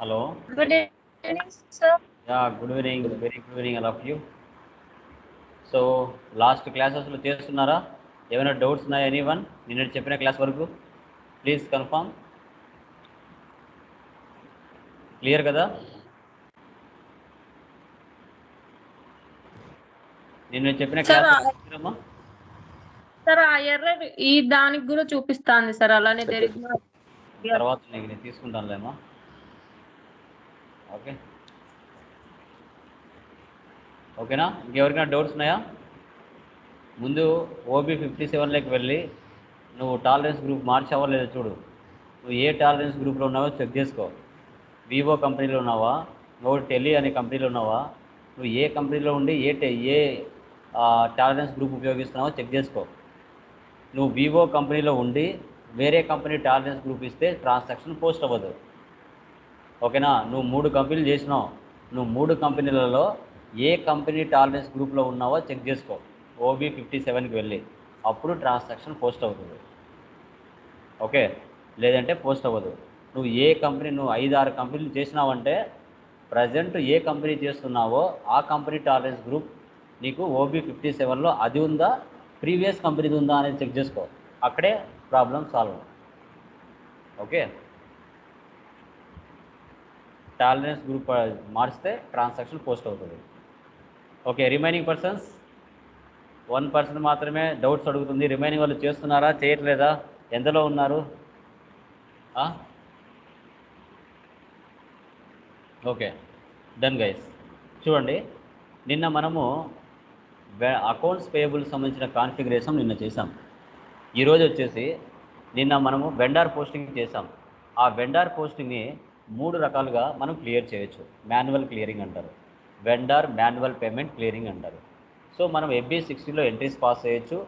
Hello Good evening, sir. Yeah good evening very good evening all of you so last క్లాసెస్లో చేస్తున్నారా? ఏమైనా doubts ఉన్నాయా any one నిన్న చెప్పిన క్లాస్ వరకు? ప్లీజ్ కన్ఫర్మ్ క్లియర్ కదా? నిన్న చెప్పిన క్లాస్ సార్ ఆ ఈ దానికి కూడా చూపిస్తాంది సార్ అలానే no- తర్వాత నీకు నేను తీసుకుంటానులేమా ఓకే. ఓకేనా? ఇంకెవరికైనా డౌట్స్ ఉన్నాయా? ముందు ఓబీ ఫిఫ్టీ సెవెన్లోకి వెళ్ళి నువ్వు టాలరెన్స్ గ్రూప్ మార్చావా లేదా చూడు. నువ్వు ఏ టాలరెన్స్ గ్రూప్లో ఉన్నావో చెక్ చేసుకో. వివో కంపెనీలో ఉన్నావా? నువ్వు టెలి అనే కంపెనీలో ఉన్నావా? నువ్వు ఏ కంపెనీలో ఉండి ఏ టె- ఏ టాలరెన్స్ గ్రూప్ ఉపయోగిస్తున్నావో చెక్ చేసుకో. నువ్వు వివో కంపెనీలో ఉండి వేరే కంపెనీ టాలరెన్స్ గ్రూప్ ఇస్తే ట్రాన్సాక్షన్ పోస్ట్ అవ్వదు. ఓకేనా? నువ్వు మూడు కంపెనీలు చేసినావు. నువ్వు మూడు కంపెనీలలో ఏ కంపెనీ టాలరెన్స్ గ్రూప్లో ఉన్నావో చెక్ చేసుకో. ఓబీ ఫిఫ్టీ సెవెన్కి వెళ్ళి. అప్పుడు ట్రాన్సాక్షన్ పోస్ట్ అవుతుంది. ఓకే? లేదంటే పోస్ట్ అవ్వదు. నువ్వు ఏ కంపెనీ నువ్వు ఐదు ఆరు కంపెనీలు చేసినావంటే ప్రజెంట్ ఏ కంపెనీ చేస్తున్నావో ఆ కంపెనీ టాలరెన్స్ గ్రూప్ నీకు ఓబీ ఫిఫ్టీ సెవెన్లో అది ఉందా? ప్రీవియస్ కంపెనీది ఉందా అనేది చెక్ చేసుకో. అక్కడే problem solve okay tolerance group మార్చితే ట్రాన్సాక్షన్ పోస్ట్ అవుతుంది. Okay remaining persons one person మాత్రమే డౌట్స్ అడుగుతుంది. రిమైనింగ్ వాళ్ళు చేస్తున్నారా? చేయట్లేదా? ఎంతలో ఉన్నారు? ఓకే డన్ గైస్ చూడండి నిన్న మనము అకౌంట్స్ పేయబుల్ సంబంధించిన కాన్ఫిగరేషన్ నిన్న చేసాం ఈరోజు వచ్చేసి నిన్న మనము వెండార్ పోస్టింగ్ చేసాం ఆ వెండార్ పోస్టింగ్ని మూడు రకాలుగా మనం క్లియర్ చేయొచ్చు. మాన్యువల్ క్లియరింగ్ అంటారు. వెండార్ మాన్యువల్ పేమెంట్ క్లియరింగ్ అంటారు. సో మనం ఎఫ్బీ సిక్స్టీలో ఎంట్రీస్ పాస్ చేయొచ్చు.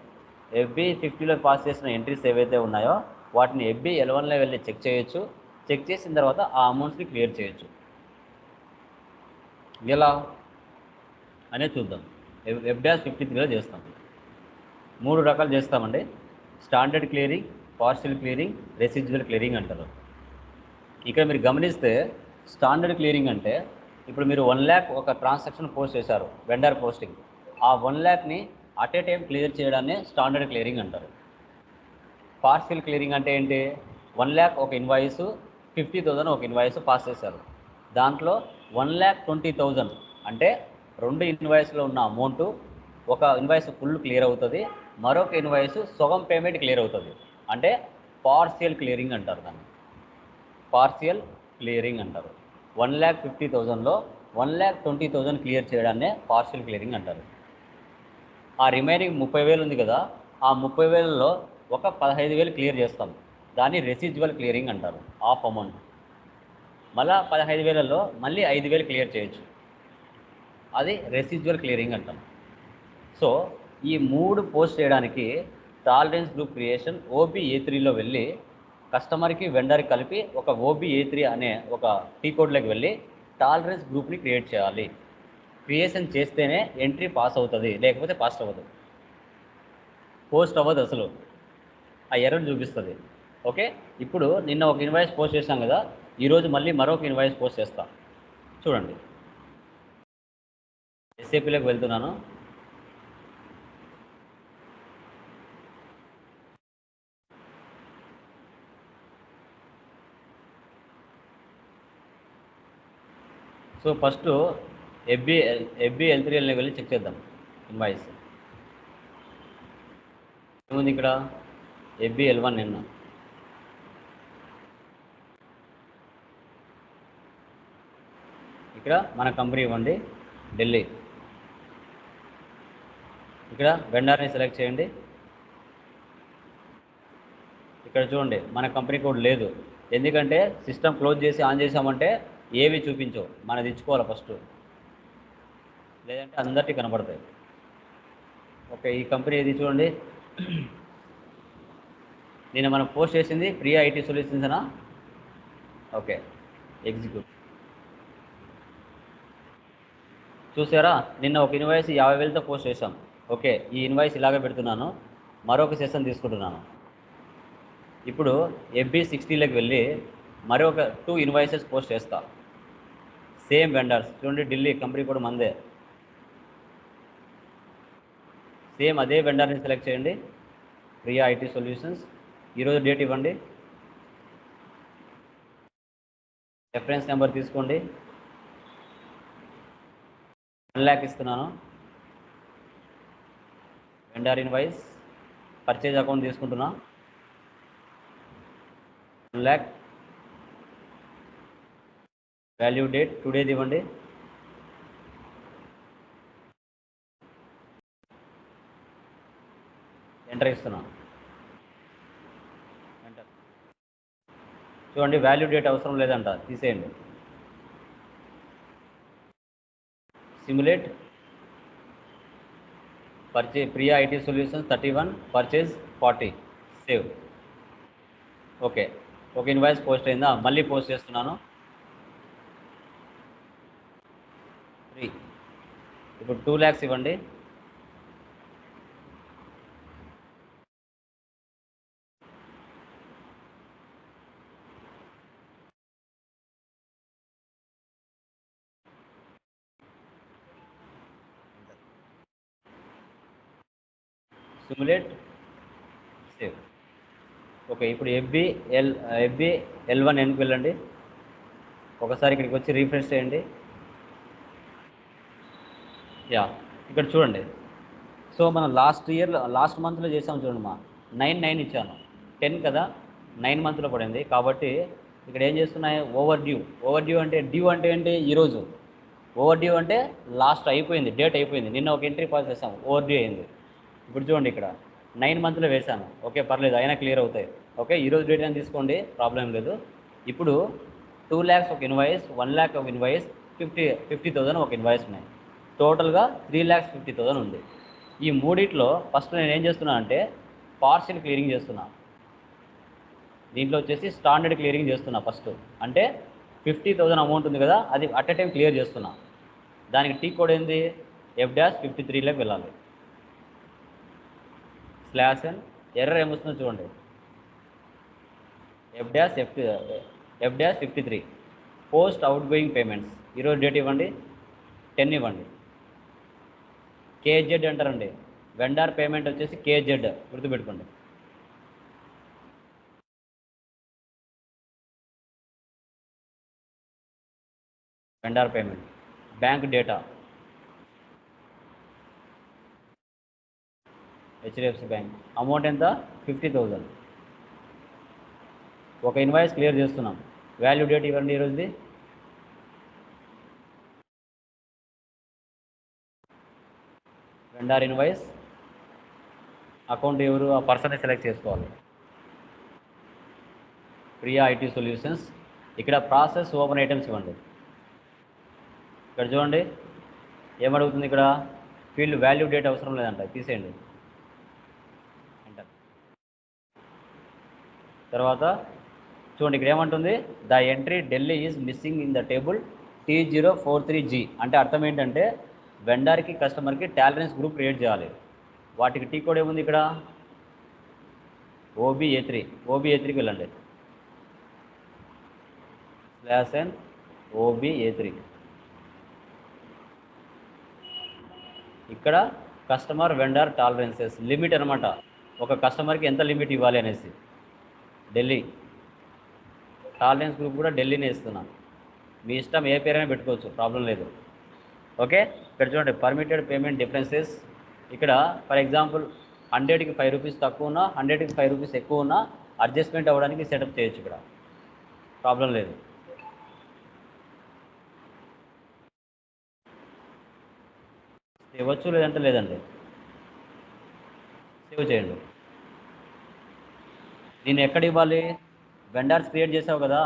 ఎఫ్బీ ఫిఫ్టీలో పాస్ చేసిన ఎంట్రీస్ ఏవైతే ఉన్నాయో వాటిని ఎఫ్బీ ఎలవన్లో వెళ్ళి చెక్ చేయొచ్చు. చెక్ చేసిన తర్వాత ఆ అమౌంట్స్ని క్లియర్ చేయొచ్చు. ఎలా? అనేది చూద్దాం. ఎఫ్ డాష్ ఫిఫ్టీ త్రీలో చేస్తాం. మూడు రకాలు చేస్తామండి. Standard clearing partial clearing residual clearing అంటారు. ఇక్కడ మీరు గమనిస్తే స్టాండర్డ్ క్లియరింగ్ అంటే ఇప్పుడు మీరు వన్ ల్యాక్ ఒక ట్రాన్సాక్షన్ పోస్ట్ చేశారు వెండర్ పోస్టింగ్. ఆ వన్ ల్యాక్ని అట్ ఏ టైం క్లియర్ చేయడాన్ని స్టాండర్డ్ క్లియరింగ్ అంటారు. పార్షియల్ క్లియరింగ్ అంటే ఏంటి? వన్ ల్యాక్ ఒక ఇన్వాయిస్ ఫిఫ్టీ థౌజండ్ ఒక ఇన్వాయిస్ పాస్ చేశారు. దాంట్లో వన్ ల్యాక్ ట్వంటీ థౌజండ్ అంటే రెండు ఇన్వాయిస్లో ఉన్న అమౌంట్ ఒక ఇన్వాయిస్ ఫుల్ క్లియర్ అవుతుంది మరొక ఇన్వాయిస్ సగం పేమెంట్ క్లియర్ అవుతుంది. అంటే పార్షియల్ క్లియరింగ్ అంటారు దాన్ని. పార్షియల్ క్లియరింగ్ అంటారు. వన్ ల్యాక్ ఫిఫ్టీ థౌజండ్లో one lakh twenty thousand clear చేయడాన్నే partial clearing అంటారు. ఆ రిమైనింగ్ ముప్పై వేలు ఉంది కదా ఆ ముప్పై వేలలో ఒక పదహైదు వేలు క్లియర్ చేస్తాం. దాన్ని రెసిజువల్ క్లియరింగ్ అంటారు ఆఫ్ అమౌంట్. మళ్ళా పదహైదు వేలలో మళ్ళీ ఐదు వేలు క్లియర్ చేయొచ్చు. అది రెసిజువల్ క్లియరింగ్ అంటాం. సో ఈ మూడు పోస్ట్ చేయడానికి tolerance group creation O B త్రీలో వెళ్ళి కస్టమర్కి వెండర్కి కలిపి ఒక ఓబీ ఏ త్రీ అనే ఒక టీ కోడ్లోకి వెళ్ళి టాలరెన్స్ గ్రూప్ని క్రియేట్ చేయాలి. క్రియేషన్ చేస్తేనే ఎంట్రీ పాస్ అవుతుంది లేకపోతే పాస్ అవ్వదు. పోస్ట్ అవ్వదు అసలు. ఆ ఎర్రర్ చూపిస్తుంది. ఓకే? ఇప్పుడు నిన్న ఒక ఇన్వాయిస్ పోస్ట్ చేశాం కదా ఈరోజు మళ్ళీ మరొక ఇన్వాయిస్ పోస్ట్ చేస్తాను చూడండి. ఎస్ఏపీలోకి వెళ్తున్నాను. So first FB FB L three వెళ్ళి చెక్ చేద్దాం. ఇన్వాయిస్ ఏముంది ఇక్కడ? ఎఫ్బి ఎల్ వన్ నిన్న ఇక్కడ మన కంపెనీ ఇవ్వండి. ఢిల్లీ ఇక్కడ వెండర్ని సెలెక్ట్ చేయండి. ఇక్కడ చూడండి మన కంపెనీ కోడ్ లేదు. ఎందుకంటే సిస్టమ్ క్లోజ్ చేసి ఆన్ చేసామంటే ఏవి చూపించవు. మనం తెచ్చుకోవాలి ఫస్ట్. లేదంటే అందరికీ కనబడతాయి. ఓకే ఈ కంపెనీ ఇది చూడండి. నేను మనం పోస్ట్ చేసింది ప్రియా ఐటీ సొల్యూషన్స్నా ఓకే ఎగ్జిక్యూట్. చూసారా? నిన్న ఒక ఇన్వాయిస్ యాభై వేలతో పోస్ట్ చేశాం. ఓకే ఈ ఇన్వాయిస్ ఇలాగే పెడుతున్నాను. మరొక సెషన్ తీసుకుంటున్నాను. ఇప్పుడు ఎఫ్బి సిక్స్టీలోకి వెళ్ళి మరొక టూ ఇన్వాయిసెస్ పోస్ట్ చేస్తా. Same vendors. చూడండి ఢిల్లీ కంపెనీ కూడా మందే. సేమ్ అదే వెండర్ని సెలెక్ట్ చేయండి. Priya IT solutions. ఈరోజు డేట్ ఇవ్వండి. రెఫరెన్స్ నెంబర్ తీసుకోండి. వన్ ల్యాక్ ఇస్తున్నాను. Vendor invoice. పర్చేజ్ అకౌంట్ తీసుకుంటున్నా. వన్ ల్యాక్ వాల్యూ డేట్ టుడేది ఇవ్వండి ఎంటర్ ఇస్తున్నాను ఎంటర్ చూడండి వాల్యూ డేట్ అవసరం లేదంట తీసేయండి. Simulate పర్చే Priya IT solutions thirty one purchase forty save okay ఒక ఇన్వాయిస్ పోస్ట్ అయిందా? మళ్ళీ పోస్ట్ చేస్తున్నాను. త్రీ ఇప్పుడు టూ ల్యాక్స్ ఇవ్వండి. సిమ్యులేట్ సేవ్ ఓకే ఇప్పుడు FB L FB L one ఎన్కి వెళ్ళండి. ఒకసారి ఇక్కడికి వచ్చి రీఫ్రెష్ చేయండి. యా ఇక్కడ చూడండి. సో మనం లాస్ట్ ఇయర్ లాస్ట్ మంత్లో చేసాం చూడండి మా. నైన్ నైన్ ఇచ్చాను. టెన్ కదా నైన్ మంత్లో పడింది. కాబట్టి ఇక్కడ ఏం చేస్తున్నాయి? ఓవర్ డ్యూ ఓవర్ డ్యూ అంటే డ్యూ అంటే ఏంటి? ఈరోజు ఓవర్ డ్యూ అంటే లాస్ట్ అయిపోయింది డేట్ అయిపోయింది. నిన్న ఒక ఎంట్రీ పాస్ చేసాం ఓవర్ డ్యూ అయింది. ఇప్పుడు చూడండి ఇక్కడ. నైన్ మంత్లో వేశాను ఓకే పర్లేదు అయినా క్లియర్ అవుతాయి. ఓకే ఈరోజు డేట్ అని తీసుకోండి? ప్రాబ్లం లేదు. ఇప్పుడు టూ ల్యాక్స్ ఒక ఇన్వాయిస్ వన్ ల్యాక్ ఒక ఇన్వాయిస్ ఫిఫ్టీ ఫిఫ్టీ థౌసండ్ ఒక ఇన్వాయిస్ ఉన్నాయి. టోటల్గా త్రీ ల్యాక్స్ ఫిఫ్టీ థౌసండ్ ఉంది. ఈ మూడిట్లో ఫస్ట్ నేను ఏం చేస్తున్నా అంటే పార్సిల్ క్లియరింగ్ చేస్తున్నా. దీంట్లో వచ్చేసి స్టాండర్డ్ క్లియరింగ్ చేస్తున్నా ఫస్ట్. అంటే ఫిఫ్టీ థౌసండ్ అమౌంట్ ఉంది కదా అది అట్ ఎ టైం క్లియర్ చేస్తున్నా. దానికి టీ కోడ్ ఏంది? ఎఫ్ డాష్ ఫిఫ్టీ త్రీలోకి వెళ్ళాలి. స్లాష్ అండ్ ఎర్రర్ ఏమొస్తుందో చూడండి. F dash F F dash fifty three. Post outgoing payments. ఈరోజు డేట్ ఇవ్వండి. టెన్ ఇవ్వండి. కేజెడ్ అంటారండి. వెండార్ పేమెంట్ వచ్చేసి కేజెడ్ గుర్తుపెట్టుకోండి. Vendor payment bank data HDFC bank amount ఎంత? ఫిఫ్టీ థౌజండ్ ఒక ఇన్వాయిస్ క్లియర్ చేస్తున్నాం. వాల్యూ డేట్ ఇవ్వండి ఈరోజుది వెండార్ ఇన్వాయిస్ అకౌంట్ ఎవరు ఆ పర్సనే సెలెక్ట్ చేసుకోవాలి. ప్రియా ఐటీ సొల్యూషన్స్ ఇక్కడ ప్రాసెస్ ఓపెన్ ఐటమ్స్ ఇవ్వండి. ఇక్కడ చూడండి. ఏమడుగుతుంది ఇక్కడ? ఫీల్డ్ వాల్యూ డేట్ అవసరం లేదంట. తీసేయండి. ఎంటర్ తర్వాత చూడండి ఇక్కడ ఏమంటుంది? The entry Delhi is missing in the table T zero four three G అంటే అర్థం ఏంటంటే వెండర్కి కస్టమర్కి టాలరెన్స్ గ్రూప్ క్రియేట్ చేయాలి. వాటికి టీ కోడ్ ఏముంది ఇక్కడ? OB A three OB A త్రీకి వెళ్ళండి. Slash and OB A three ఇక్కడ కస్టమర్ వెండర్ టాలరెన్సెస్ లిమిట్ అనమాట ఒక కస్టమర్కి ఎంత లిమిట్ ఇవ్వాలి అనేసి. ఢిల్లీ టాలరెన్స్ గ్రూప్ కూడా ఢిల్లీనే ఇస్తున్నాను మీ ఇష్టం ఏ పేరైనా పెట్టుకోవచ్చు. ప్రాబ్లం లేదు. ఓకే? ఇక్కడ చూడండి పర్మిటెడ్ పేమెంట్ డిఫరెన్సెస్ ఇక్కడ ఫర్ ఎగ్జాంపుల్ హండ్రెడ్కి ఫైవ్ రూపీస్ తక్కువ ఉన్నా హండ్రెడ్కి ఫైవ్ రూపీస్ ఎక్కువ ఉన్నా అడ్జస్ట్మెంట్ అవ్వడానికి సెటప్ చేయొచ్చు ఇక్కడ. ప్రాబ్లం లేదు. ఇవ్వచ్చు లేదంటే లేదండి. సేవ్ చేయండి. నేను ఎక్కడ ఇవ్వాలి? వెండర్స్ క్రియేట్ చేసావు కదా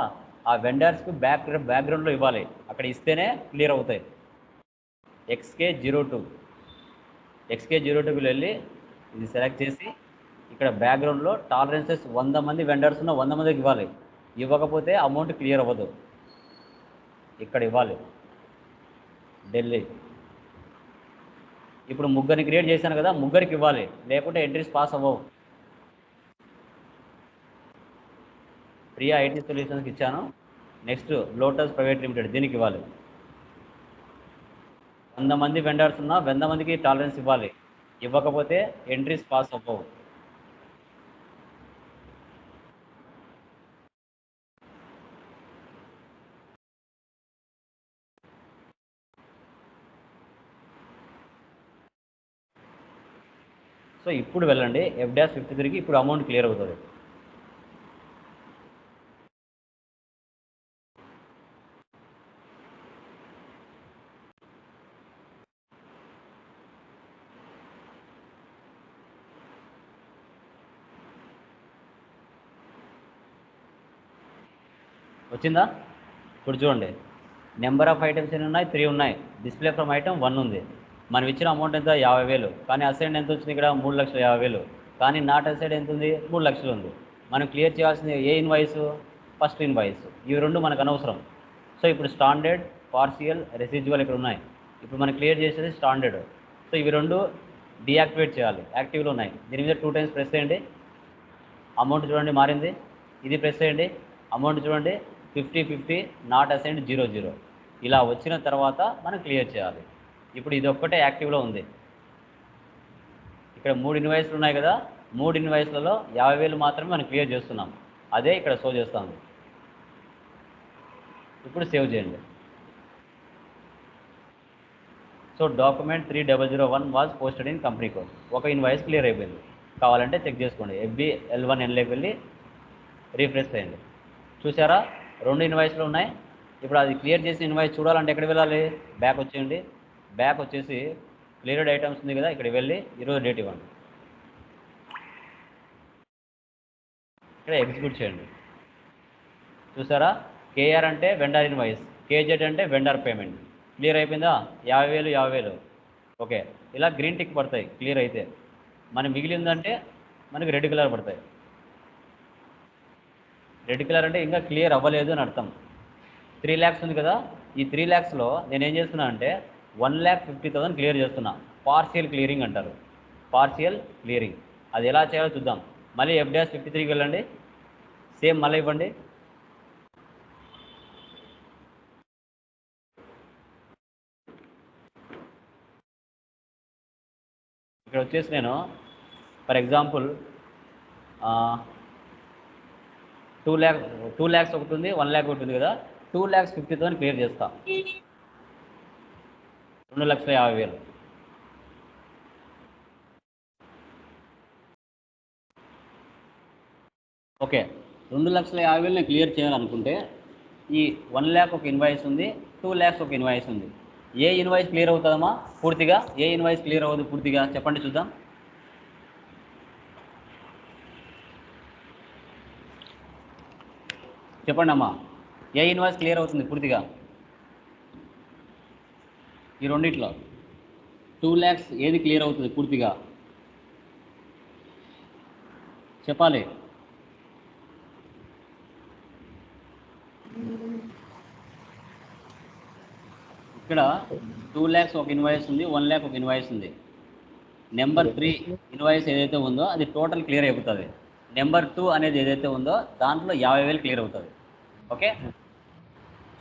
ఆ వెండర్స్కి బ్యాక్ బ్యాక్గ్రౌండ్లో ఇవ్వాలి. అక్కడ ఇస్తేనే క్లియర్ అవుతాయి. XK zero two XK zero టూకి వెళ్ళి ఇది సెలెక్ట్ చేసి ఇక్కడ బ్యాక్గ్రౌండ్లో టాలరెన్సెస్ వంద మంది వెండర్స్ ఉన్న వంద మందికి ఇవ్వాలి. ఇవ్వకపోతే అమౌంట్ క్లియర్ అవ్వదు. ఇక్కడ ఇవ్వాలి. ఢిల్లీ ఇప్పుడు ముగ్గురిని క్రియేట్ చేశాను కదా ముగ్గురికి ఇవ్వాలి. లేకుంటే ఎంట్రీస్ పాస్ అవ్వవు. ప్రియా ఐటీ సొల్యూషన్స్కి ఇచ్చాను. నెక్స్ట్ లోటస్ ప్రైవేట్ లిమిటెడ్ దీనికి ఇవ్వాలి. వంద మంది వెండర్స్ ఉన్నా వంద మందికి టాలరెన్స్ ఇవ్వాలి. ఇవ్వకపోతే ఎంట్రీస్ పాస్ అవ్వవు. సో ఇప్పుడు వెళ్ళండి. ఎఫ్ డాష్ ఫిఫ్టీ త్రీకి ఇప్పుడు అమౌంట్ క్లియర్ అవుతుంది. వచ్చిందా? ఇప్పుడు చూడండి. నెంబర్ ఆఫ్ ఐటమ్స్ ఎన్ని ఉన్నాయి? త్రీ ఉన్నాయి. డిస్ప్లే ఫ్రమ్ ఐటమ్ వన్ ఉంది. మనం ఇచ్చిన అమౌంట్ ఎంత? యాభై వేలు. కానీ అసైడ్ ఎంత వచ్చింది ఇక్కడ? మూడు లక్షల యాభై వేలు. కానీ నాట్ అసైడ్ ఎంత ఉంది? మూడు లక్షలు ఉంది. మనం క్లియర్ చేయాల్సింది ఏ ఇన్వాయిస్ ఫస్ట్ ఇన్వాయిస్ ఇవి రెండు మనకు అనవసరం. సో ఇప్పుడు స్టాండర్డ్ పార్సియల్ రెసిడ్యువల్ ఇక్కడ ఉన్నాయి. ఇప్పుడు మనం క్లియర్ చేసేది స్టాండర్డ్ సో ఇవి రెండు డియాక్టివేట్ చేయాలి. యాక్టివ్లో ఉన్నాయి. దీని మీద టూ టైమ్స్ ప్రెస్ చేయండి. అమౌంట్ చూడండి మారింది. ఇది ప్రెస్ చేయండి. అమౌంట్ చూడండి. Fifty fifty not assigned zero zero ఇలా వచ్చిన తర్వాత మనం క్లియర్ చేయాలి. ఇప్పుడు ఇది ఒక్కటే యాక్టివ్లో ఉంది. ఇక్కడ మూడు ఇన్వాయిస్లు ఉన్నాయి కదా మూడు ఇన్వాయిస్లలో యాభై వేలు మాత్రమే మనం క్లియర్ చేస్తున్నాం. అదే ఇక్కడ షో చేస్తాము ఇప్పుడు సేవ్ చేయండి. So document three double zero one was posted in company code ఒక ఇన్వాయిస్ క్లియర్ అయిపోయింది. కావాలంటే చెక్ చేసుకోండి. ఎఫ్బి ఎల్ వన్ ఎన్లోకి వెళ్ళి రీఫ్రెష్ చేయండి. చూసారా? రెండు ఇన్వాయిస్లు ఉన్నాయి. ఇప్పుడు అది క్లియర్ చేసి ఇన్వాయిస్ చూడాలంటే ఎక్కడ వెళ్ళాలి? బ్యాక్ వచ్చేయండి. బ్యాక్ వచ్చేసి క్లియర్డ్ ఐటమ్స్ ఉంది కదా ఇక్కడికి వెళ్ళి ఈరోజు డేట్ ఇవ్వండి. ఇక్కడ ఎగ్జిక్యూట్ చేయండి. చూసారా? కేఆర్ అంటే వెండర్ ఇన్వాయిస్ కేజెడ్ అంటే వెండర్ పేమెంట్. క్లియర్ అయిపోయిందా? యాభై వేలు యాభై వేలు. ఓకే. ఇలా గ్రీన్ టిక్ పడతాయి క్లియర్ అయితే. మనకి మిగిలిందంటే మనకి రెడ్ కలర్ పడతాయి. రెడ్ కలర్ అంటే ఇంకా క్లియర్ అవ్వలేదు అని అర్థం. త్రీ ల్యాక్స్ ఉంది కదా ఈ త్రీ ల్యాక్స్లో నేను ఏం చేస్తున్నా అంటే one lakh fifty thousand clear చేస్తున్నా. పార్షియల్ క్లియరింగ్ అంటారు. Partial clearing. అది ఎలా చేయాలో చూద్దాం. మళ్ళీ ఎఫ్ డాష్ ఫిఫ్టీ త్రీకి వెళ్ళండి. సేమ్ మళ్ళీ ఇవ్వండి. ఇక్కడ వచ్చేసి నేను for example two lakh two lakhs ఒకటి ఉంది వన్ ల్యాక్ ఒకటి ఉంది కదా. Two lakhs fifty thousand clear చేస్తాం. రెండు లక్షల యాభై వేలు. ఓకే. రెండు లక్షల యాభై వేలు నేను క్లియర్ చేయాలనుకుంటే ఈ వన్ ల్యాక్ ఒక ఇన్వాయిస్ ఉంది టూ ల్యాక్స్ ఒక ఇన్వాయిస్ ఉంది. ఏ ఇన్వాయిస్ క్లియర్ అవుతుందమ్మా? పూర్తిగా? ఏ ఇన్వాయిస్ క్లియర్ అవ్వదు పూర్తిగా? చెప్పండి చూద్దాం. చెప్పండి అమ్మా ఏ ఇన్వాయిస్ క్లియర్ అవుతుంది పూర్తిగా? ఈ రెండిట్లో. టూ ల్యాక్స్ ఏది క్లియర్ అవుతుంది పూర్తిగా? చెప్పాలి. ఇక్కడ టూ ల్యాక్స్ ఒక ఇన్వాయిస్ ఉంది వన్ ల్యాక్ ఒక ఇన్వాయిస్ ఉంది. నెంబర్ త్రీ ఇన్వాయిస్ ఏదైతే ఉందో అది టోటల్ క్లియర్ అయిపోతుంది. నెంబర్ టూ అనేది ఏదైతే ఉందో దాంట్లో యాభై వేలు క్లియర్ అవుతుంది. ఓకే?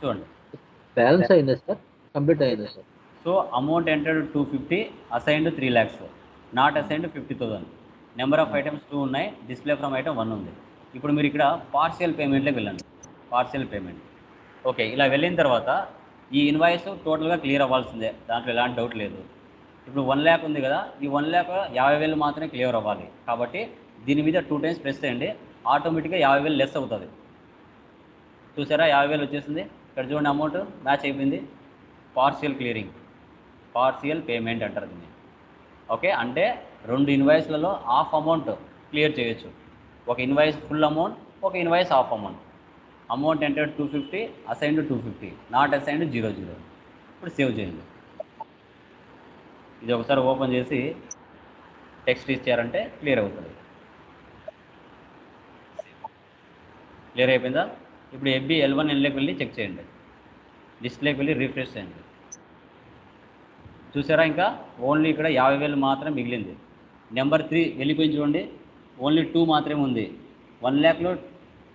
చూడండి. బ్యాలెన్స్ అయిందా సార్? కంప్లీట్ అయిందా sir? So amount entered two fifty assigned three lakhs not assigned fifty thousand number of items two ఉన్నాయి. డిస్ప్లే ఫ్రమ్ ఐటమ్ వన్ ఉంది. ఇప్పుడు మీరు ఇక్కడ పార్షియల్ పేమెంట్లోకి వెళ్ళండి. పార్షియల్ పేమెంట్ ఓకే ఇలా వెళ్ళిన తర్వాత ఈ ఇన్వాయిస్ టోటల్గా క్లియర్ అవ్వాల్సిందే. దాంట్లో ఎలాంటి డౌట్ లేదు. ఇప్పుడు వన్ ల్యాక్ ఉంది కదా. ఈ వన్ ల్యాక్ యాభై వేలు మాత్రమే క్లియర్ అవ్వాలి. కాబట్టి దీని మీద టూ టైమ్స్ ప్రెస్ చేయండి. ఆటోమేటిక్గా యాభై వేలు లెస్ అవుతుంది. చూసారా? యాభై వేలు వచ్చేసింది. ఇక్కడ చూడండి అమౌంట్ మ్యాచ్ అయిపోయింది. పార్షియల్ క్లియరింగ్ పార్షియల్ పేమెంట్ అంటారు దీన్ని. ఓకే అంటే రెండు ఇన్వాయిస్లలో హాఫ్ అమౌంట్ క్లియర్ చేయొచ్చు. ఒక ఇన్వాయిస్ ఫుల్ అమౌంట్ ఒక invoice half amount amount enter two fifty assigned two fifty not assigned zero zero ఇప్పుడు సేవ్ చేయండి. ఇది ఒకసారి ఓపెన్ చేసి టెక్స్ట్ ఇచ్చారంటే క్లియర్ అవుతుంది. క్లియర్ అయిపోయిందా? ఇప్పుడు ఎఫ్బి ఎల్ వన్ ఎన్లోకి వెళ్ళి చెక్ చేయండి. డిస్ప్లేకి వెళ్ళి రిఫ్రెష్ చేయండి. చూసారా ఇంకా? ఓన్లీ ఇక్కడ యాభై వేలు మాత్రం మిగిలింది. నెంబర్ త్రీ వెళ్ళిపోయి చూడండి. ఓన్లీ టూ మాత్రమే ఉంది. వన్ ల్యాక్లో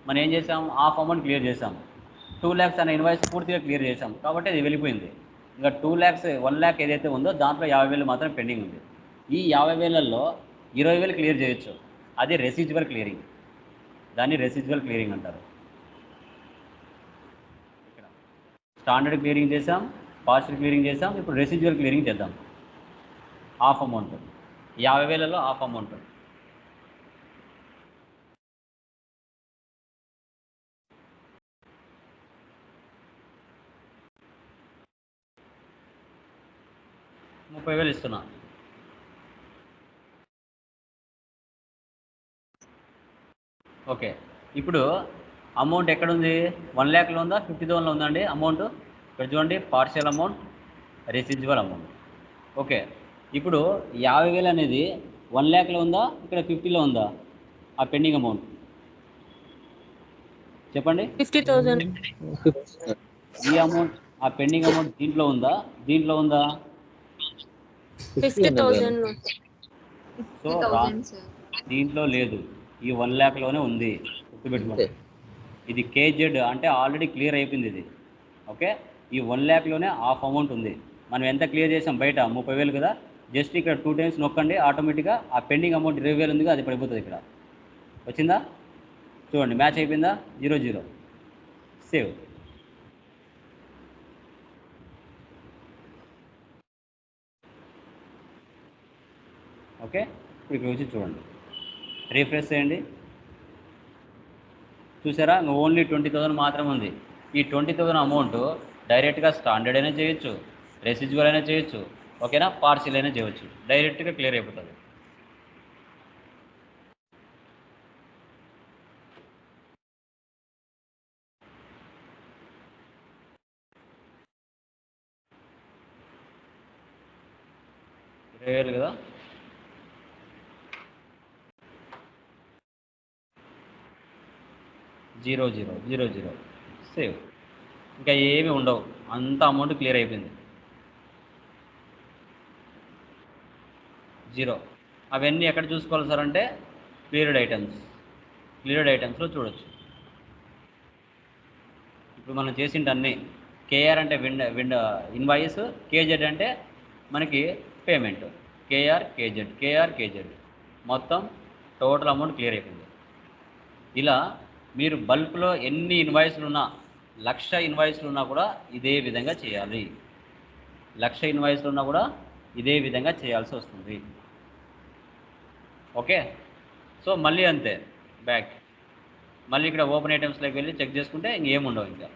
మనం ఏం చేసాం? హాఫ్ అమౌంట్ క్లియర్ చేసాం. టూ ల్యాక్స్ అనే ఇన్వాయిస్ పూర్తిగా క్లియర్ చేసాం. కాబట్టి అది వెళ్ళిపోయింది. ఇంకా టూ ల్యాక్స్ వన్ ల్యాక్ ఏదైతే ఉందో దాంట్లో యాభై వేలు మాత్రం పెండింగ్ ఉంది. ఈ యాభై వేలల్లో ఇరవై వేలు క్లియర్ చేయొచ్చు. అది రెసిజువల్ క్లియరింగ్ దాన్ని రెసిజువల్ క్లియరింగ్ అంటారు ఇక్కడ స్టాండర్డ్ క్లియరింగ్ చేసాం పాస్టర్ క్లియరింగ్ చేసాం ఇప్పుడు రెసిజువల్ క్లియరింగ్ చేద్దాం. Half amount. యాభై వేలలో హాఫ్ అమౌంట్. ముప్పై వేలు ఇస్తున్నా. ఓకే. ఇప్పుడు అమౌంట్ ఎక్కడ ఉంది వన్ ల్యాక్లో ఉందా? ఫిఫ్టీ థౌసండ్లో ఉందా అండి అమౌంట్? ఇక్కడ చూడండి partial amount residual amount okay. ఇప్పుడు యాభై వేలు అనేది వన్ ల్యాక్లో ఉందా? ఇక్కడ ఫిఫ్టీలో ఉందా? ఆ పెండింగ్ అమౌంట్ చెప్పండి. Fifty thousand. ఈ అమౌంట్ ఆ పెండింగ్ అమౌంట్ దీంట్లో ఉందా? దీంట్లో ఉందా? ఫిఫ్టీ థౌసండ్ సో దీంట్లో లేదు. ఈ వన్ ల్యాక్లోనే ఉంది. గుర్తుపెట్టుకోండి. ఇది కేజెడ్ అంటే ఆల్రెడీ క్లియర్ అయిపోయింది ఇది. ఓకే? ఈ వన్ ల్యాక్లోనే హాఫ్ అమౌంట్ ఉంది. మనం ఎంత క్లియర్ చేసాం బయట? ముప్పై వేలు కదా? జస్ట్ ఇక్కడ టూ టైమ్స్ నొక్కండి ఆటోమేటిక్గా ఆ పెండింగ్ అమౌంట్ ఇరవై వేలు ఉంది అది పడిపోతుంది ఇక్కడ. వచ్చిందా? చూడండి మ్యాచ్ అయిపోయిందా? Zero zero. సేవ్. ఓకే? ఇప్పుడు ఇక్కడ వచ్చి చూడండి. రీఫ్రెష్ చేయండి. చూసారా? ఓన్లీ ట్వంటీ థౌసండ్ మాత్రమే ఉంది. ఈ ట్వంటీ థౌసండ్ అమౌంట్ డైరెక్ట్గా స్టాండర్డ్ అయినా చేయొచ్చు రెసిజువల్ అయినా చేయొచ్చు ఓకేనా? పార్సిల్ అయినా చేయొచ్చు. డైరెక్ట్గా క్లియర్ అయిపోతుంది ఇరవై వేలు కదా zero zero zero zero. Save ఇంకా ఏమి ఉండవు. అంత అమౌంట్ క్లియర్ అయిపోయింది. జీరో. అవన్నీ ఎక్కడ చూసుకోవాలి సార్ అంటే క్లియర్డ్ ఐటమ్స్ క్లియర్డ్ ఐటమ్స్లో చూడొచ్చు. ఇప్పుడు మనం చేసింటి అన్నీ కేఆర్ అంటే విండ్ విండ ఇన్వాయిస్ కేజెడ్ అంటే మనకి payment KR KZ KR KZ మొత్తం టోటల్ అమౌంట్ క్లియర్ అయిపోయింది. ఇలా మీరు బల్క్లో ఎన్ని ఇన్వాయిస్లు ఉన్నా లక్ష ఇన్వాయిస్లు ఉన్నా కూడా ఇదే విధంగా చేయాలి. లక్ష ఇన్వాయిస్లు ఉన్నా కూడా ఇదే విధంగా చేయాల్సి వస్తుంది. ఓకే? సో మళ్ళీ అంతే. బ్యాక్. మళ్ళీ ఇక్కడ ఓపెన్ ఐటమ్స్లోకి వెళ్ళి చెక్ చేసుకుంటే ఇంకేముండవు ఇంకా.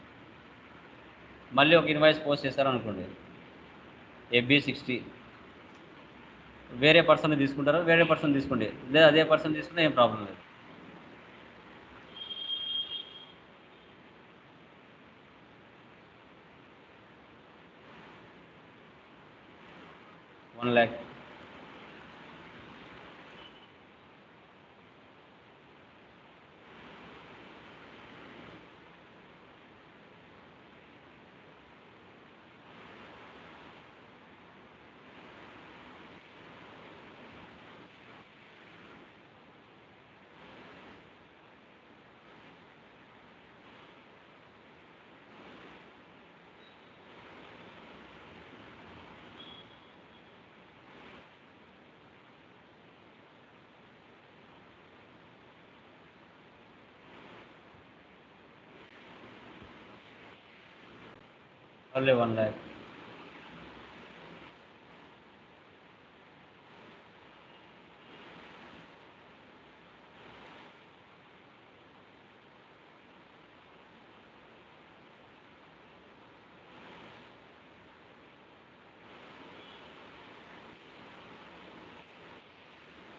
మళ్ళీ ఒక ఇన్వాయిస్ పోస్ట్ చేస్తారనుకోండి. FB sixty. వేరే పర్సన్ తీసుకుంటారు? వేరే పర్సన్ తీసుకోండి. లేదా అదే పర్సన్ తీసుకుంటే ఏం ప్రాబ్లం లేదు. One lakh only one lakh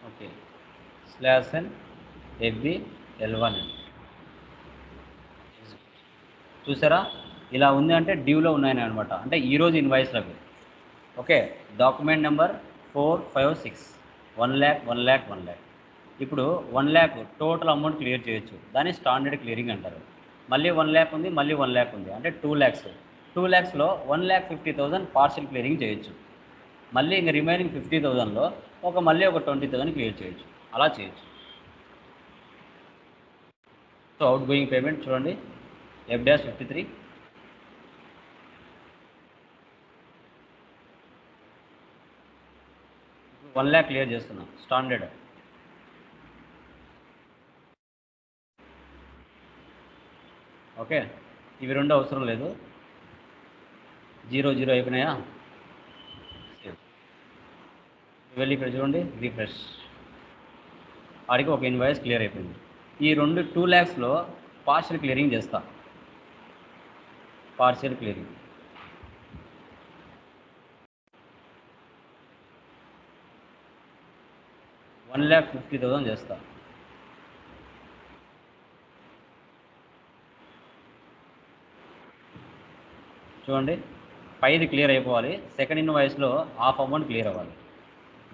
okay slash N FB L one చూసారా ఇలా ఉంది అంటే డ్యూలో ఉన్నాయని అనమాట అంటే ఈరోజు ఇన్వాయిస్ అవి okay document number four five six one lakh one lakh one lakh ఇప్పుడు one lakh total amount clear చేయొచ్చు. దాన్ని స్టాండర్డ్ క్లియరింగ్ అంటారు. మళ్ళీ వన్ ల్యాక్ ఉంది మళ్ళీ వన్ ల్యాక్ ఉంది. అంటే two lakhs two ల్యాక్స్లో one lakh fifty thousand partial clearing చేయొచ్చు. మళ్ళీ ఇంకా రిమైనింగ్ ఫిఫ్టీ థౌసండ్లో ఒక మళ్ళీ ఒక ట్వంటీ థౌసండ్ క్లియర్ చేయొచ్చు. అలా చేయొచ్చు. సో అవుట్ గోయింగ్ పేమెంట్ చూడండి. F dash fifty three one lakh clear చేస్తున్నాం స్టాండర్డ్. ఓకే ఇవి రెండు అవసరం లేదు. జీరో జీరో అయిపోయినాయా? వెళ్ళి ఇక్కడ చూడండి రీఫ్రెష్. ఆడికి ఒక ఇన్వాయిస్ క్లియర్ అయిపోయింది. ఈ రెండు టూ ల్యాక్స్లో పార్షియల్ క్లియరింగ్ చేస్తా. Partial clearing. One lakh fifty thousand చేస్తా. చూడండి పైది క్లియర్ అయిపోవాలి. సెకండ్ ఇన్ ఇన్వాయిస్లో హాఫ్ అమౌంట్ క్లియర్ అవ్వాలి.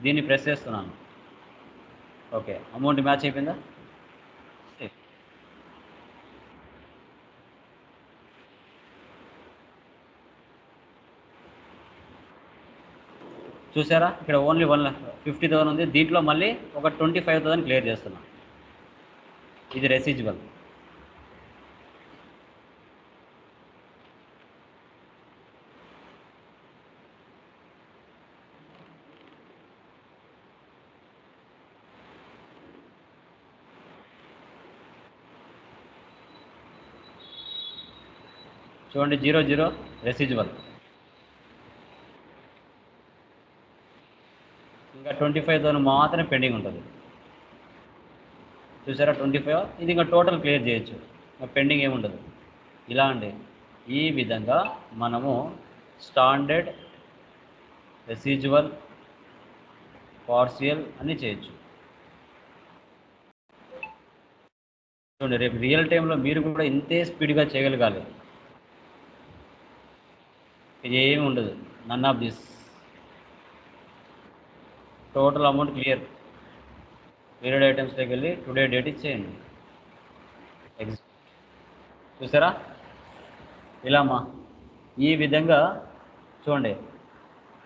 దీన్ని ప్రెస్ చేస్తున్నాను. ఓకే అమౌంట్ మ్యాచ్ అయిపోయిందా? చూసారా? ఇక్కడ ఓన్లీ వన్ ఫిఫ్టీ థౌసండ్ ఉంది. దీంట్లో మళ్ళీ ఒక ట్వంటీ ఫైవ్ థౌసండ్ క్లియర్ చేస్తున్నాం. ఇది రెసిజిబుల్ చూడండి zero zero residual twenty five thousand మాత్రమే పెండింగ్ ఉంటుంది. చూసారా ట్వంటీ ఫైవ్? ఇది ఇంకా టోటల్ క్లియర్ చేయొచ్చు. ఇంకా పెండింగ్ ఏముండదు ఇలా అండి. ఈ విధంగా మనము స్టాండర్డ్ రెసిజువల్ పార్షియల్ అన్నీ చేయొచ్చు. చూడండి రేపు రియల్ టైంలో మీరు కూడా ఇంతే స్పీడ్గా చేయగలగాలి. ఇది ఏమి ఉండదు. None of this total amount clear. Period ఐటమ్స్లోకి వెళ్ళి టుడే డేట్ ఇచ్చేయండి. ఎగ్జ్ చూసారా? ఇలామా? ఈ విధంగా చూడండి.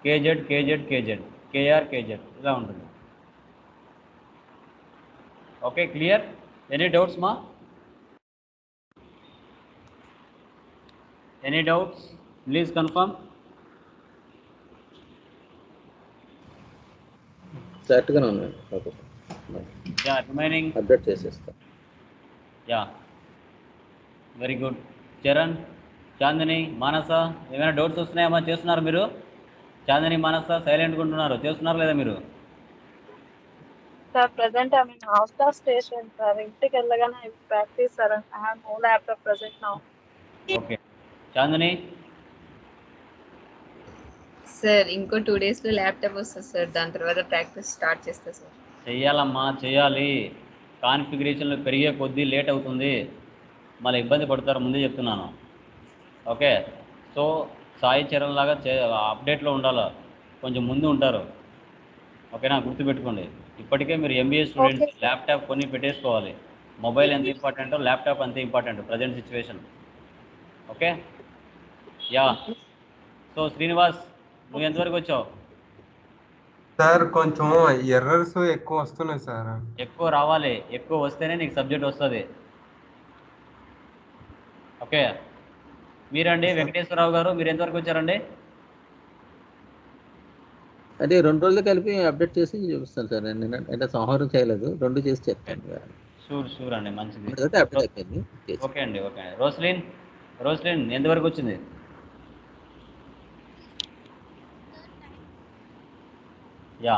KZ KZ KZ. KR KZ. ఇలా ఉంటుంది. Okay clear? ఎనీ డౌట్స్ మా? Any doubts? Please confirm. కరెక్ట్గానే రిమైనింగ్ అప్డేట్ చేసేస్తా. Yeah very good Charan Chandini Manasa ఏమైనా డౌట్స్ వస్తున్నాయమ్మా చేస్తున్నారు మీరు? చాందిని మానస సైలెంట్గా ఉంటున్నారు. చేస్తున్నారు లేదా మీరు? Sir present I mean out of station sir ఇంటికి వెళ్ళగానే practice sir I have no laptop present now okay Chandini sir ఇంకో టూ డేస్లో ల్యాప్టాప్ వస్తుంది సార్. దాని తర్వాత ప్రాక్టీస్ స్టార్ట్ చేస్తా సార్. చెయ్యాలమ్మా చేయాలి కాన్ఫిగరేషన్లు పెరిగే కొద్దీ లేట్ అవుతుంది. మళ్ళీ ఇబ్బంది పడతారు ముందే చెప్తున్నాను. ఓకే? సో సాయి చరణ్ లాగా చే అప్డేట్లో ఉండాలి? కొంచెం ముందు ఉంటారు. ఓకేనా? గుర్తుపెట్టుకోండి. ఇప్పటికే మీరు ఎంబీఏ స్టూడెంట్స్ ల్యాప్టాప్ కొని పెట్టేసుకోవాలి. మొబైల్ ఎంత ఇంపార్టెంటో ల్యాప్టాప్ అంతే important present situation. Okay? Yeah. So Srinivas నువ్వు ఎంతవరకు వచ్చావు? సార్ కొంచెం ఎర్రర్స్ ఎక్కువ వస్తున్నాయి సార్. ఎక్కువ రావాలి. ఎక్కువ వస్తేనే నీకు సబ్జెక్ట్ వస్తుంది. ఓకే. మీరండి వెంకటేశ్వరరావు గారు మీరు ఎంతవరకు వచ్చారండి? అంటే రెండు రోజులు కలిపి అప్డేట్ చేసి చూపిస్తాను సార్. నేను అంటే సంహారం చేయలేదు. రెండు చేసి చెప్తాను షూర్ షూర్ అండి. మంచిది. ఓకే అండి ఓకే రోస్లిన్ రోస్లిన్ ఎంతవరకు వచ్చింది? యా